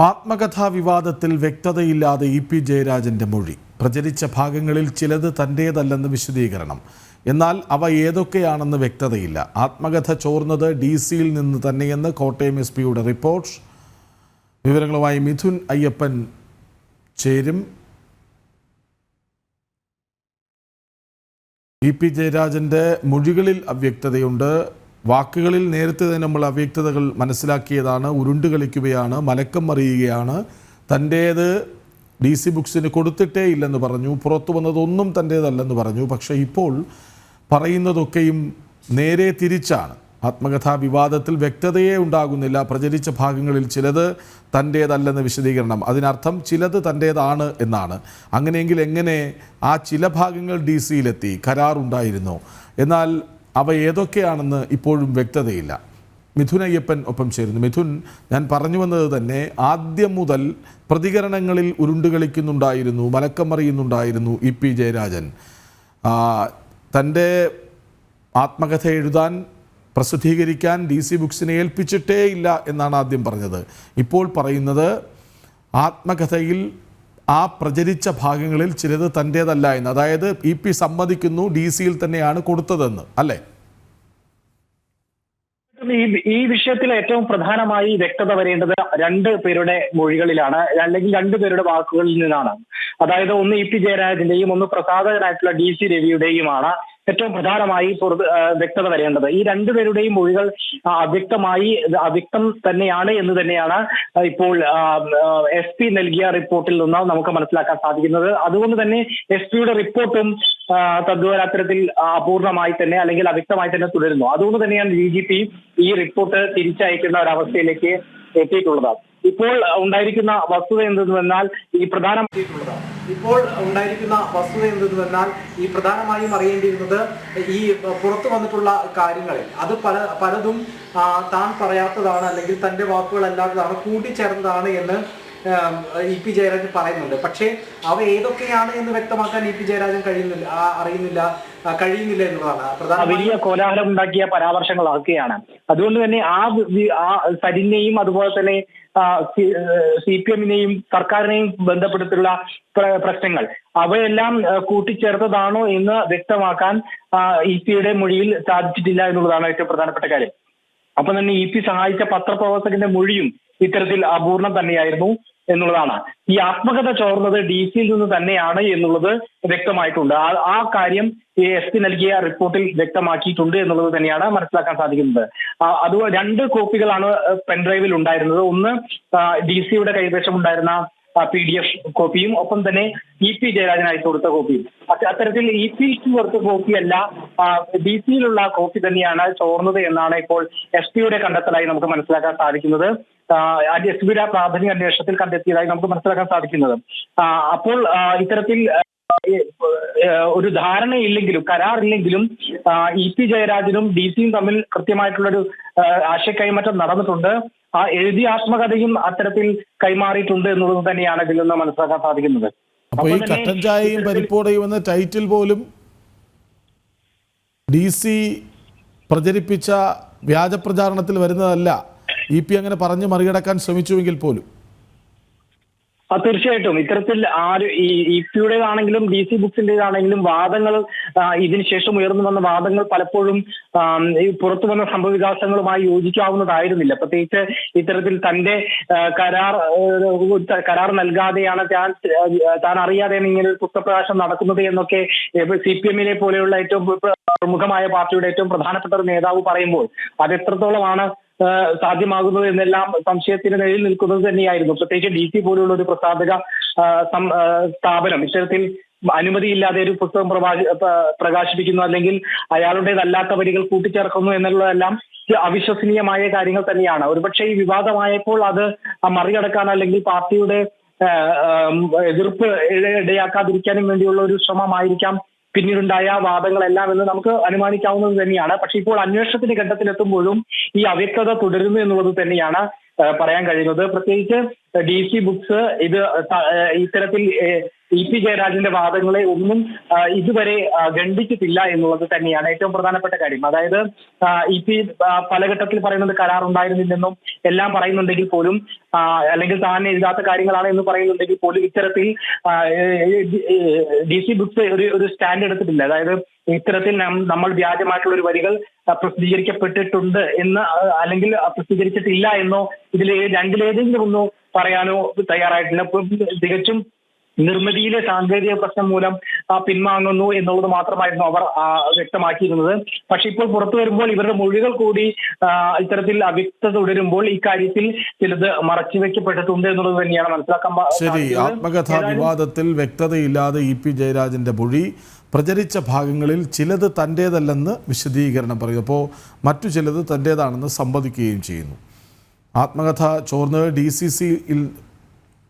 ആത്മകഥാ വിവാദത്തിൽ വ്യക്തതയില്ലാതെ E P ജയരാജന്റെ മൊഴി. പ്രചരിച്ച ഭാഗങ്ങളിൽ ചിലത് തന്റേതല്ലെന്ന് വിശദീകരണം. എന്നാൽ അവ ഏതൊക്കെയാണെന്ന് വ്യക്തതയില്ല. ആത്മകഥ ചോർന്നത് ഡി സിയിൽ നിന്ന് തന്നെയെന്ന് കോട്ടയം എസ് പിയുടെ റിപ്പോർട്ട്. വിവരങ്ങളുമായി മിഥുൻ അയ്യപ്പൻ ചേരും. ഇ പി ജയരാജന്റെ മൊഴികളിൽ അവ്യക്തതയുണ്ട്. വാക്കുകളിൽ നേരത്തെ തന്നെ നമ്മൾ അവ്യക്തതകൾ മനസ്സിലാക്കിയതാണ് ഉരുണ്ട് കളിക്കുകയാണ് മലക്കം മറിയുകയാണ്. തന്റേത് ഡി സി ബുക്സിന് കൊടുത്തിട്ടേ ഇല്ലെന്ന് പറഞ്ഞു പുറത്തു വന്നതൊന്നും തന്റേതല്ലെന്ന് പറഞ്ഞു. പക്ഷേ ഇപ്പോൾ പറയുന്നതൊക്കെയും നേരെ തിരിച്ചാണ്. ആത്മകഥാ വിവാദത്തിൽ വ്യക്തതയേ ഉണ്ടാകുന്നില്ല. പ്രചരിച്ച ഭാഗങ്ങളിൽ ചിലത് തന്റേതല്ലെന്ന് വിശദീകരണം. അതിനർത്ഥം ചിലത് തന്റേതാണ് എന്നാണ്. അങ്ങനെയെങ്കിൽ എങ്ങനെ ആ ചില ഭാഗങ്ങൾ ഡി സിയിലെത്തി കരാറുണ്ടായിരുന്നു. എന്നാൽ അവ ഏതൊക്കെയാണെന്ന് ഇപ്പോഴും വ്യക്തതയില്ല. മിഥുൻ അയ്യപ്പൻ ഒപ്പം ചേരുന്നു. മിഥുൻ ഞാൻ പറഞ്ഞു വന്നത് തന്നെ ആദ്യം മുതൽ പ്രതികരണങ്ങളിൽ ഉരുണ്ടുകളിക്കുന്നുണ്ടായിരുന്നു മലക്കമറിയുന്നുണ്ടായിരുന്നു മലക്കം മറിയുന്നുണ്ടായിരുന്നു ഇ പി ജയരാജൻ. തന്റെ ആത്മകഥ എഴുതാൻ പ്രസിദ്ധീകരിക്കാൻ ഡി സി ബുക്സിനെ ഏൽപ്പിച്ചിട്ടേ ഇല്ല എന്നാണ് ആദ്യം പറഞ്ഞത്. ഇപ്പോൾ പറയുന്നത് ആത്മകഥയിൽ ആ പ്രചരിച്ച ഭാഗങ്ങളിൽ ചിലത് തന്റേതല്ല എന്ന്. അതായത് ഇ പി സമ്മതിക്കുന്നു ഡി സിയിൽ തന്നെയാണ് കൊടുത്തതെന്ന്. അല്ലേ? ഈ വിഷയത്തിൽ ഏറ്റവും പ്രധാനമായി വ്യക്തത വരേണ്ടത് രണ്ട് പേരുടെ മൊഴികളിലാണ് അല്ലെങ്കിൽ രണ്ട് പേരുടെ വാക്കുകളിൽ നിന്നാണ്. അതായത് ഒന്ന് ഇ പി ജയരാജന്റെയും ഒന്ന് പ്രസാദകനായിട്ടുള്ള ഡി സി രവിയുടെയുമാണ്. ഏറ്റവും പ്രധാനമായി വ്യക്തത വരേണ്ടത്. ഈ രണ്ടുപേരുടെയും മൊഴികൾ അവ്യക്തമായി അവ്യക്തം തന്നെയാണ് എന്ന് തന്നെയാണ് ഇപ്പോൾ എസ് പി നൽകിയ റിപ്പോർട്ടിൽ നിന്ന് നമുക്ക് മനസ്സിലാക്കാൻ സാധിക്കുന്നത്. അതുകൊണ്ട് തന്നെ എസ് പിയുടെ റിപ്പോർട്ടും തദ്വാരാത്തരത്തിൽ അപൂർണമായി തന്നെ അല്ലെങ്കിൽ അവ്യക്തമായി തന്നെ തുടരുന്നു. അതുകൊണ്ട് തന്നെയാണ് ഡി ജി പി ഈ റിപ്പോർട്ട് തിരിച്ചയക്കുന്ന ഒരവസ്ഥയിലേക്ക് എത്തിയിട്ടുള്ളത്. ഇപ്പോൾ ഉണ്ടായിരിക്കുന്ന വസ്തുത എന്തെന്നാൽ ഈ പ്രധാന ഇപ്പോൾ ഉണ്ടായിരിക്കുന്ന വസ്തുത എന്തെന്ന് പറഞ്ഞാൽ ഈ പ്രധാനമായും അറിയേണ്ടിയിരുന്നത് ഈ പുറത്തു വന്നിട്ടുള്ള കാര്യങ്ങളിൽ. അത് പല പലതും താൻ പറയാത്തതാണ് അല്ലെങ്കിൽ തന്റെ വാക്കുകളല്ലാത്തതാണ് കൂട്ടിച്ചേർന്നതാണ് എന്ന് ഇ പി ജയരാജൻ പറയുന്നുണ്ട്. പക്ഷേ അവ ഏതൊക്കെയാണ് എന്ന് വ്യക്തമാക്കാൻ ഇ പി ജയരാജൻ കഴിയുന്നില്ല അറിയുന്നില്ല. കഴിയുന്നില്ല എന്നുള്ളതാണ്. വലിയ കോലാഹലം ഉണ്ടാക്കിയ പരാമർശങ്ങളാക്കുകയാണ് അതുകൊണ്ട് തന്നെ ആ സരിനെയും അതുപോലെ തന്നെ സി പി എമ്മിനെയും സർക്കാരിനെയും ബന്ധപ്പെടുത്തിയുള്ള പ്രശ്നങ്ങൾ. അവയെല്ലാം കൂട്ടിച്ചേർത്തതാണോ എന്ന് വ്യക്തമാക്കാൻ ഇ പിയുടെ മൊഴിയിൽ സാധിച്ചിട്ടില്ല എന്നുള്ളതാണ് ഏറ്റവും പ്രധാനപ്പെട്ട കാര്യം. അപ്പൊ തന്നെ ഇ പി സഹായിച്ച പത്രപ്രവർത്തകന്റെ മൊഴിയും ഇത്തരത്തിൽ അപൂർണം തന്നെയായിരുന്നു എന്നുള്ളതാണ്. ഈ ആത്മകഥ ചോർന്നത് ഡി സിയിൽ നിന്ന് തന്നെയാണ് എന്നുള്ളത് വ്യക്തമായിട്ടുണ്ട്. ആ കാര്യം എസ് പി നൽകിയ റിപ്പോർട്ടിൽ വ്യക്തമാക്കിയിട്ടുണ്ട് എന്നുള്ളത് തന്നെയാണ് മനസ്സിലാക്കാൻ സാധിക്കുന്നത്. അതുപോലെ അത് രണ്ട് കോപ്പികളാണ് പെൻഡ്രൈവിൽ ഉണ്ടായിരുന്നത്. ഒന്ന് ഡി സിയുടെ കൈവശം ഉണ്ടായിരുന്ന പി ഡി എഫ് കോപ്പിയും ഒപ്പം തന്നെ ഇ പി ജയരാജൻ അയച്ചു കൊടുത്ത കോപ്പിയും അത്തരത്തിൽ ഇ പി കൊടുത്ത കോപ്പിയല്ല ഡി സിയിലുള്ള കോപ്പി തന്നെയാണ് ചോർന്നത് എന്നാണ് ഇപ്പോൾ എസ് പിയുടെ കണ്ടെത്തലായി നമുക്ക് മനസ്സിലാക്കാൻ സാധിക്കുന്നത്. എസ് പിയുടെ പ്രാഥമിക അന്വേഷണത്തിൽ കണ്ടെത്തിയതായി നമുക്ക് മനസ്സിലാക്കാൻ സാധിക്കുന്നത്. അപ്പോൾ ഇത്തരത്തിൽ ഒരു ധാരണയില്ലെങ്കിലും കരാറില്ലെങ്കിലും ഇ പി ജയരാജനും ഡി സിയും തമ്മിൽ കൃത്യമായിട്ടുള്ളൊരു ആശയ ആശയക്കൈമാറ്റം നടന്നിട്ടുണ്ട്. ആ എഴുതിയ ആത്മകഥയും അത്തരത്തിൽ കൈമാറിയിട്ടുണ്ട് എന്നുള്ളത് തന്നെയാണ് ഇതിൽ നിന്ന് മനസ്സിലാക്കാൻ സാധിക്കുന്നത്. അപ്പോൾ ഈ കട്ടൻ ചായയും പരിപ്പോടയും എന്ന ടൈറ്റിൽ പോലും ഡി സി പ്രചരിപ്പിച്ച വ്യാജ പ്രചാരണത്തിൽ വരുന്നതല്ല. ഇ പി അങ്ങനെ പറഞ്ഞ് മറികടക്കാൻ ശ്രമിച്ചുവെങ്കിൽ പോലും. ആ തീർച്ചയായിട്ടും. ഇത്തരത്തിൽ ആര് ഈ ഇ പിയുടേതാണെങ്കിലും ഡി സി ബുക്സിന്റേതാണെങ്കിലും വാദങ്ങൾ ഇതിനുശേഷം ശേഷം ഉയർന്നു വന്ന വാദങ്ങൾ പലപ്പോഴും പുറത്തു വന്ന സംഭവവികാസങ്ങളുമായി യോജിക്കാവുന്നതായിരുന്നില്ല. പ്രത്യേകിച്ച് ഇത്തരത്തിൽ തന്റെ കരാർ കരാർ നൽകാതെയാണ് താൻ താൻ അറിയാതെയാണ് ഇങ്ങനെ ഒരു നടക്കുന്നത് എന്നൊക്കെ സി പി എമ്മിനെ പോലെയുള്ള ഏറ്റവും പ്രമുഖമായ പാർട്ടിയുടെ ഏറ്റവും പ്രധാനപ്പെട്ട ഒരു നേതാവ് പറയുമ്പോൾ അത് എത്രത്തോളമാണ് സാധ്യമാകുന്നത് എന്നെല്ലാം സംശയത്തിന് നിഴലിൽ നിൽക്കുന്നത് തന്നെയായിരുന്നു. പ്രത്യേകിച്ച് ഡി സി പോലുള്ള ഒരു പ്രസാധക സ്ഥാപനം ഇത്തരത്തിൽ അനുമതിയില്ലാതെ ഒരു പുസ്തകം പ്രകാശിപ്പിക്കുന്നു അല്ലെങ്കിൽ അയാളുടേതല്ലാത്ത വരികൾ കൂട്ടിച്ചേർക്കുന്നു എന്നുള്ളതെല്ലാം അവിശ്വസനീയമായ കാര്യങ്ങൾ തന്നെയാണ്. ഒരുപക്ഷെ ഈ വിവാദമായപ്പോൾ അത് മറികടക്കാൻ അല്ലെങ്കിൽ പാർട്ടിയുടെ എതിർപ്പ് ഇട- ഇടയാക്കാതിരിക്കാനും വേണ്ടിയുള്ള ഒരു ശ്രമമായിരിക്കാം പിന്നീടുണ്ടായ വാദങ്ങളെല്ലാം എന്ന് നമുക്ക് അനുമാനിക്കാവുന്നത് തന്നെയാണ്. പക്ഷെ ഇപ്പോൾ അന്വേഷണത്തിന്റെ ഘട്ടത്തിലെത്തുമ്പോഴും ഈ അവ്യക്തത തുടരുന്നു എന്നുള്ളത് തന്നെയാണ് പറയാൻ കഴിയുന്നത്. പ്രത്യേകിച്ച് ഡി സി ബുക്സ് ഇത് ഇത്തരത്തിൽ ഇ പി ജയരാജന്റെ വാദങ്ങളെ ഒന്നും ഇതുവരെ ഖണ്ഡിച്ചിട്ടില്ല എന്നുള്ളത് തന്നെയാണ് ഏറ്റവും പ്രധാനപ്പെട്ട കാര്യം. അതായത് ഇ പി പലഘട്ടത്തിൽ പല ഘട്ടത്തിൽ പറയുന്നത് കരാർ ഉണ്ടായിരുന്നില്ലെന്നും എല്ലാം പറയുന്നുണ്ടെങ്കിൽ പോലും അല്ലെങ്കിൽ താൻ എഴുതാത്ത കാര്യങ്ങളാണ് എന്ന് പറയുന്നുണ്ടെങ്കിൽ പോലും ഇത്തരത്തിൽ ഡി സി ബുക്സ് ഒരു ഒരു സ്റ്റാൻഡ് എടുത്തിട്ടില്ല. അതായത് ഇത്തരത്തിൽ നമ്മൾ വ്യാജമായിട്ടുള്ള ഒരു വരികൾ പ്രസിദ്ധീകരിക്കപ്പെട്ടിട്ടുണ്ട് എന്ന് അല്ലെങ്കിൽ പ്രസിദ്ധീകരിച്ചിട്ടില്ല എന്നോ ഇതിൽ രണ്ടിലേതെങ്കിലും ഒന്നോ പറയാനോ തയ്യാറായിട്ടില്ല. തികച്ചും നിർമ്മിതിയിലെ സാങ്കേതിക പ്രശ്നം മൂലം ആ, പിൻവാങ്ങുന്നു എന്നുള്ളത് മാത്രമായിരുന്നു അവർ വ്യക്തമാക്കിയിരുന്നത്. പക്ഷെ ഇപ്പോൾ പുറത്തു വരുമ്പോൾ ഇവരുടെ മൊഴികൾ കൂടി ഇത്തരത്തിൽ അവ്യക്തത തുടരുമ്പോൾ ഇക്കാര്യത്തിൽ ചിലത് മറച്ചുവെക്കപ്പെട്ടിട്ടുണ്ട് എന്നുള്ളത് തന്നെയാണ് മനസ്സിലാക്കാൻ ശരി. ആത്മകഥാ വിവാദത്തിൽ വ്യക്തതയില്ലാതെ ഇ പി ജയരാജന്റെ മൊഴി പ്രചരിച്ച ഭാഗങ്ങളിൽ ചിലത് തന്റേതല്ലെന്ന് വിശദീകരണം പറയും അപ്പോൾ മറ്റു ചിലത് തന്റേതാണെന്ന് സമ്മതിക്കുകയും ചെയ്യുന്നു. ആത്മകഥ ചോർന്നത് ഡി സി സിയിൽ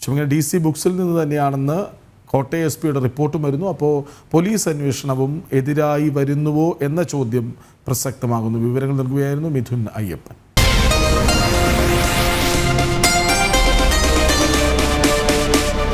ക്ഷമിക്കണം ഡി സി ബുക്സിൽ നിന്ന് തന്നെയാണെന്ന് കോട്ടയം എസ് പിയുടെ റിപ്പോർട്ടും വരുന്നു. അപ്പോൾ പോലീസ് അന്വേഷണവും എതിരായി വരുന്നുവോ എന്ന ചോദ്യം പ്രസക്തമാകുന്നു. വിവരങ്ങൾ നൽകുകയായിരുന്നു മിഥുൻ അയ്യപ്പൻ.